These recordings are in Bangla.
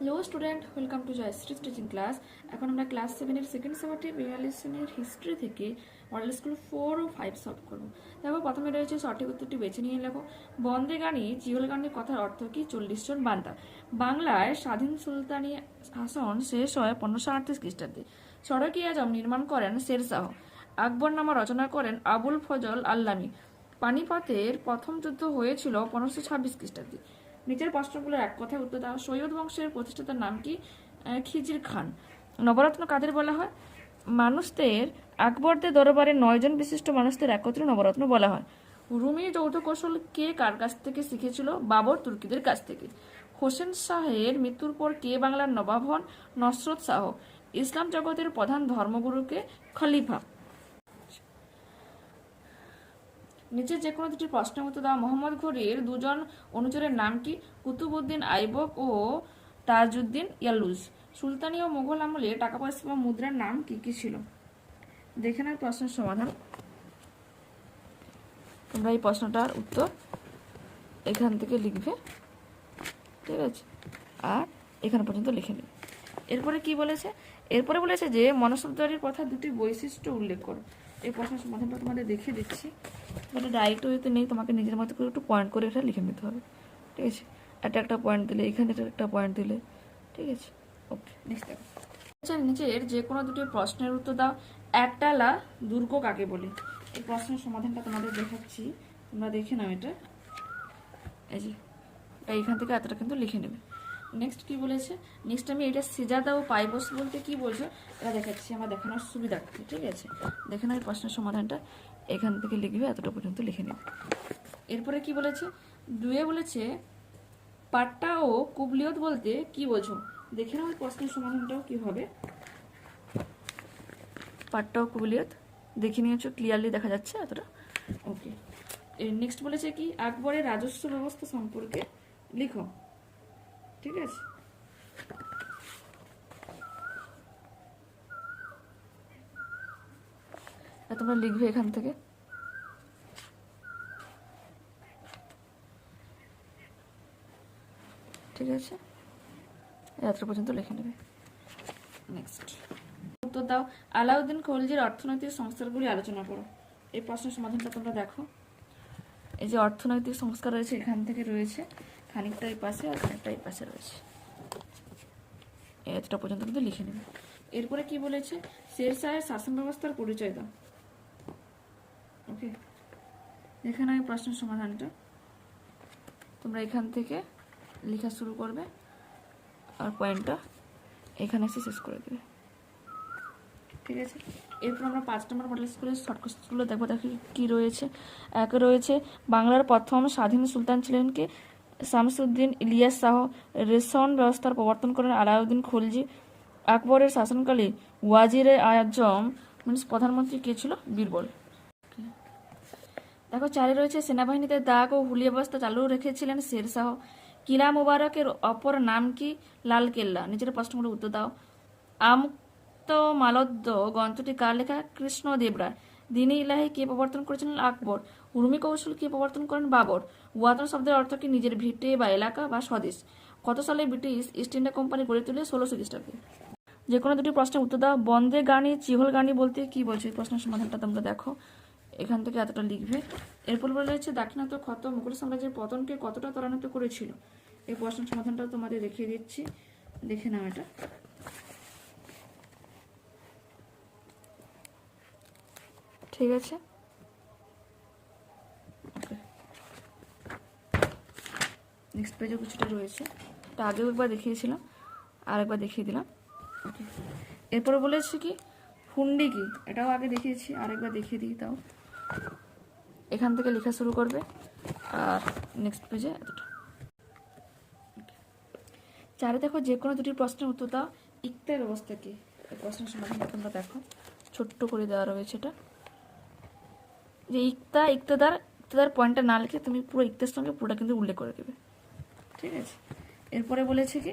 Hello student welcome to Jayashree teaching class এখন আমরা ক্লাস সেভেনের সেকেন্ড সেমারটি রিয়ালিসনের হিস্ট্রি থেকে মডেল স্কুল ফোর ও ফাইভ সলভ করব। দেখো, প্রথমে রয়েছে সঠিক উত্তরটি বেছে নিয়ে লেখো বন্দে গানি জিওল গানের কথার অর্থ কি? চল্লিশ জন বান্দা। বাংলায় স্বাধীন সুলতানি শাসন শেষ হয় পনেরোশো আটত্রিশ খ্রিস্টাব্দে। সড়কি আজম নির্মাণ করেন শেরশাহ আকবরনামা রচনা করেন আবুল ফজল আল্লামী। পানিপথের প্রথম যুদ্ধ হয়েছিল পনেরোশো ছাব্বিশ খ্রিস্টাব্দে। নিচের প্রশ্নগুলোর এক কথায় উত্তর দাও। সৈয়দ বংশের প্রতিষ্ঠাতার নাম কি? খিজির খান। নবরত্ন কাদের বলা হয়? মানুষদের আকবরদের দরবারে নয়জন বিশিষ্ট মানুষদের একত্রে নবরত্ন বলা হয়। রুমি যৌথ কৌশল কে কার কাছ থেকে শিখেছিল? বাবর তুর্কিদের কাছ থেকে। হোসেন শাহের মৃত্যুর পর কে বাংলার নবাব হন? নসরত শাহ। ইসলাম জগতের প্রধান ধর্মগুরুকে খলিফা। নিচে যে কোনো দুটি প্রশ্নের উত্তর দেওয়া মোহাম্মদ ঘুরির দুজন অনুচরের নাম কি? কুতুবউদ্দিন আইবক ও তাজউদ্দিন ইয়ালুজ। সুলতানি ও মুঘল আমলে টাকা পয়সা বা মুদ্রার নাম কি কি ছিল? দেখে নেয় প্রশ্নের সমাধান। তোমরা এই প্রশ্নটার উত্তর এখান থেকে লিখবে। ঠিক আছে? আর এখানে পর্যন্ত লিখে নেবে এরপরে কি বলেছে? এরপরে বলেছে যে মনসবদারির কথা দুটি বৈশিষ্ট্য উল্লেখ করো। এই প্রশ্নের সমাধানটা তোমাদের দেখিয়ে দিচ্ছি। মানে ডাইরেক্ট ওইতে নেই, তোমাকে নিজের মতো করে একটু পয়েন্ট করে এটা লিখে নিতে হবে। ঠিক আছে? একটা একটা পয়েন্ট দিলে, এখানে একটা একটা পয়েন্ট দিলে। ঠিক আছে? ওকে নেক্সট দেখো আচ্ছা নিচের যে কোনো দুটি প্রশ্নের উত্তর দাও। একটালা দুর্গ কাকে বলে? এই প্রশ্নের সমাধানটা তোমাদের দেখাচ্ছি। তোমরা দেখে নাও এটা। এই যে এটা এখান থেকে এতটা কিন্তু লিখে নেবে। নেক্সট কি বলেছে? নেক্সট আমি এটা সিজাদা ও পাইবস বলতে কি বলছো? এটা দেখাচ্ছি, আমার দেখানোর সুবিধার্থে, ঠিক আছে? দেখে এই প্রশ্নের সমাধানটা এখান থেকে লিখবে, এতটা পর্যন্ত লিখে নেবে। এরপরে কি বলেছে? দুয়ে বলেছে, পাট্টা ও কুবলিয়ত বলতে কি বোঝো? দেখে নাও প্রশ্নের সমাধানটাও কি হবে। পাট্টা ও কুবলিয়ত, দেখে নিয়েছো ক্লিয়ারলি দেখা যাচ্ছে এতটা? ওকে নেক্সট বলেছে কি, আকবরের রাজস্ব ব্যবস্থা সম্পর্কে লিখো। ঠিক আছে। তোমরা লিখবে এখান থেকে। ঠিক আছে? এতটা পর্যন্ত লিখে নেবে। নেক্সট উত্তর দাও, আলাউদ্দিন খলজির অর্থনৈতিক সংস্কারগুলি আলোচনা করো। এই প্রশ্নের সমাধানটা তোমরা দেখো। এই যে অর্থনৈতিক সংস্কার রয়েছে, এখান থেকে রয়েছে। খানিকটা এই পাশে আর খানিকটা এই পাশে রয়েছে। এতটা পর্যন্ত কিন্তু লিখে নেবে। এরপরে কি বলেছে? শের শাহের শাসন ব্যবস্থার পরিচয় দাও। ওকে? এখানে এই প্রশ্নের সমাধানটা। তোমরা এখান থেকে লেখা শুরু করবে আর পয়েন্টটা এখানে এসে শেষ করে দেবে। ঠিক আছে? এরপর আমরা পাঁচ নম্বর মডেল স্কুলের শর্ট কোশ্চেনগুলো দেখব, দেখি কী রয়েছে। এক রয়েছে, বাংলার প্রথম স্বাধীন সুলতান ছিলেন কি? শামসুদ্দিন ইলিয়াস শাহ রেশন ব্যবস্থার প্রবর্তন করেন আলাউদ্দিন খলজি। আকবরের শাসনকালে ওয়াজিরে আজম মিনস প্রধানমন্ত্রী কে ছিল? বীরবল। দেখো, চারে রয়েছে সেনাবাহিনীতে দাগ ও হুলিয়া ব্যবস্থা চালু রেখেছিলেন শেরশাহ কিলা মুবারকের অপর নাম কি? লাল কেল্লা। নিজের প্রশ্নগুলো উত্তর দাও। আমুক্ত মালদ্দ গ্রন্থটি কার লেখা? কৃষ্ণদেব রায় দিনী ইলাহি কে প্রবর্তন করেছিলেন আকবর, উর্মি কৌশল কে প্রবর্তন করেন বাবর ওয়াতন শব্দের অর্থ কি নিজের ভিটে বা এলাকা বা স্বদেশ? কত সালে ব্রিটিশ ইস্ট ইন্ডিয়া কোম্পানি গড়ে তুলে ষোলোশো খ্রিস্টাব্দে? যে কোনো দুটি প্রশ্নের উত্তর দাও। বন্দে গানি, চিহল গানি বলতে কি বলছে? এই প্রশ্নের সমাধানটা তোমরা দেখো। এখান থেকে এতটা লিখবে। এরপর বলা হচ্ছে দাক্ষিণাত্য ক্ষত মুঘল সাম্রাজ্যের পতনকে কতটা ত্বরান্বিত করেছিল? এই প্রশ্নের সমাধানটা তোমাদের দেখিয়ে দিচ্ছি। দেখে নাও এটা। ঠিক আছে? নেক্সট পেজে কিছুটা রয়েছে। এটা আগেও একবার দেখিয়েছিলাম আর একবার দেখিয়ে দিলাম। ওকে এরপরে বলেছি কি হুন্ডি কি? এটাও আগে দেখিয়েছি আরেকবার দেখিয়ে দিই তাও। এখান থেকে লেখা শুরু করবে আর নেক্সট পেজে এতটা। চারে দেখো যে কোনো দুটি প্রশ্নের উত্তর দাও ইকতার অবস্থা কি? প্রশ্নের সমাধান তোমরা দেখো। ছোট্ট করে দেওয়া রয়েছে এটা। যে ইকতা, ইকতাদার ইকতাদার পয়েন্টটা না লিখে তুমি পুরো ইকতার সঙ্গে পুরোটা কিন্তু উল্লেখ করে দেবে। ঠিক আছে? এরপরে বলেছে কি?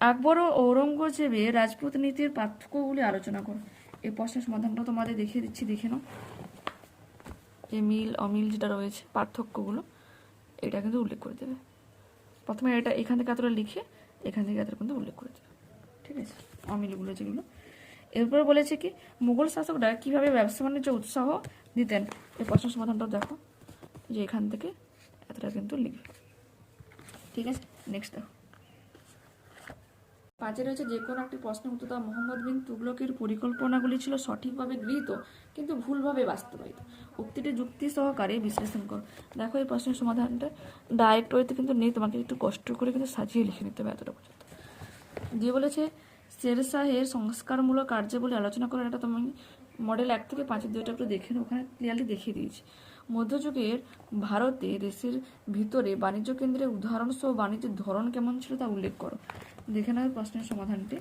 আকবর ও ঔরঙ্গজেবের রাজপুত নীতির পার্থক্যগুলি আলোচনা করো। এই প্রশ্নের সমাধানটা তোমাদের দেখিয়ে দিচ্ছি, দেখে নাও। যে মিল, অমিল যেটা রয়েছে, পার্থক্যগুলো, এটা কিন্তু উল্লেখ করে দেবে। প্রথমে এটা এখান থেকে এতটা লিখে, এখান থেকে এতটা কিন্তু উল্লেখ করে দেবে। ঠিক আছে? অমিলগুলো যেগুলো। এরপরে বলেছে কি, মুঘল শাসকরা কীভাবে ব্যবসা বাণিজ্য উৎসাহ দিতেন? এই প্রশ্ন সমাধানটাও দেখো, যে এখান থেকে এতটা কিন্তু লিখবে। ঠিক আছে নেক্সট দেখো। পাঁচে রয়েছে, যে কোনো একটি প্রশ্নের উত্তর দাও। মোহাম্মদ বিন তুগলকের পরিকল্পনাগুলি ছিল সঠিকভাবে গৃহীত, কিন্তু ভুলভাবে বাস্তবায়িত। উক্তিটি যুক্তি সহকারে বিশ্লেষণ করো। দেখো এই প্রশ্নের সমাধানটা। ডাইরেক্ট ওয়েতে কিন্তু নেই, তোমাকে একটু কষ্ট করে কিন্তু সাজিয়ে লিখে নিতে হবে এতটা পর্যন্ত। দিয়ে বলেছে শের শাহের সংস্কারমূলক কার্যাবলী আলোচনা করার এটা তুমি মডেল এক থেকে পাঁচের দুইটা একটু দেখে ওখানে ক্লিয়ারলি দেখিয়ে দিয়েছি। মধ্যযুগের ভারতে দেশের ভিতরে বাণিজ্য কেন্দ্রের উদাহরণ সহ বাণিজ্যের ধরন কেমন ছিল তা উল্লেখ করো। দেখে নাও প্রশ্নের সমাধানটি।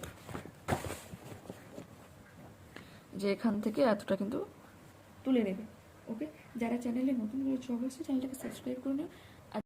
যে এখান থেকে এতটা কিন্তু তুলে নেবে। ওকে? যারা চ্যানেলে নতুন রয়েছে অবশ্যই চ্যানেলটাকে সাবস্ক্রাইব করে নিও।